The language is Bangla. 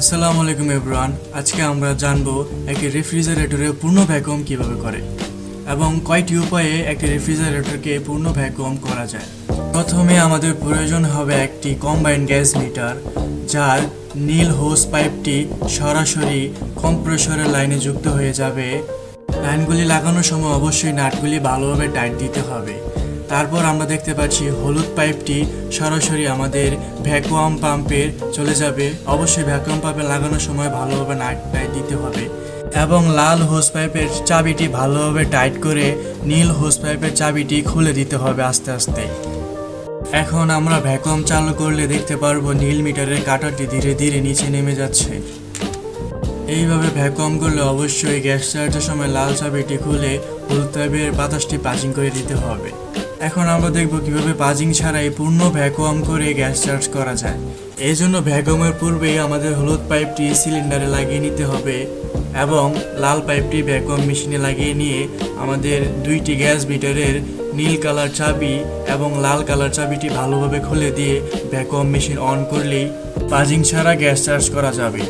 আসসালামু আলাইকুম এভরান আজকে আমরা জানব একটি রেফ্রিজারেটরে পূর্ণ ভ্যাকুয়াম কীভাবে করে এবং কয়টি উপায়ে একটি রেফ্রিজারেটরকে পূর্ণ ভ্যাকুয়াম করা যায়। প্রথমে আমাদের প্রয়োজন হবে একটি কম্বাইন গ্যাস মিটার, যার নীল হোস পাইপটি সরাসরি কম্প্রেসরের লাইনে যুক্ত হয়ে যাবে। লাইনগুলি লাগানোর সময় অবশ্যই নাটগুলি ভালোভাবে টাইট দিতে হবে। তারপর আমরা দেখতে পাচ্ছি হলুদ পাইপটি সরাসরি আমাদের ভ্যাকুয়াম পাম্পে চলে যাবে। অবশ্যই ভ্যাকুয়াম পাম্পে লাগানোর সময় ভালোভাবে নাট টাইট দিতে হবে। এবং লাল হোস পাইপের চাবিটি ভালোভাবে টাইট করে নীল হোস পাইপের চাবিটি খুলে দিতে হবে আস্তে আস্তে। এখন আমরা ভ্যাকুয়াম চালু করলে দেখতে পারব নীল মিটারের কাটারটি ধীরে ধীরে নিচে নেমে যাচ্ছে। এইভাবে ভ্যাকুয়াম করলে অবশ্যই গ্যাস চার্জের সময় লাল চাবিটি খুলে হলুদ পাইপের বাতাসটি পাজিং করে দিতে হবে। এখন আমরা দেখব কীভাবে পাজিং ছাড়াই পূর্ণ ভ্যাকুয়াম করে গ্যাস চার্জ করা যায়। এই জন্য ভ্যাকুয়ামের পূর্বেই আমাদের হলুদ পাইপটি সিলিন্ডারে লাগিয়ে নিতে হবে এবং লাল পাইপটি ভ্যাকুয়াম মেশিনে লাগিয়ে নিয়ে আমাদের দুইটি গ্যাস মিটারের নীল কালার চাবি এবং লাল কালার চাবিটি ভালোভাবে খুলে দিয়ে ভ্যাকুয়াম মেশিন অন করলেই পাজিং ছাড়া গ্যাস চার্জ করা যাবে।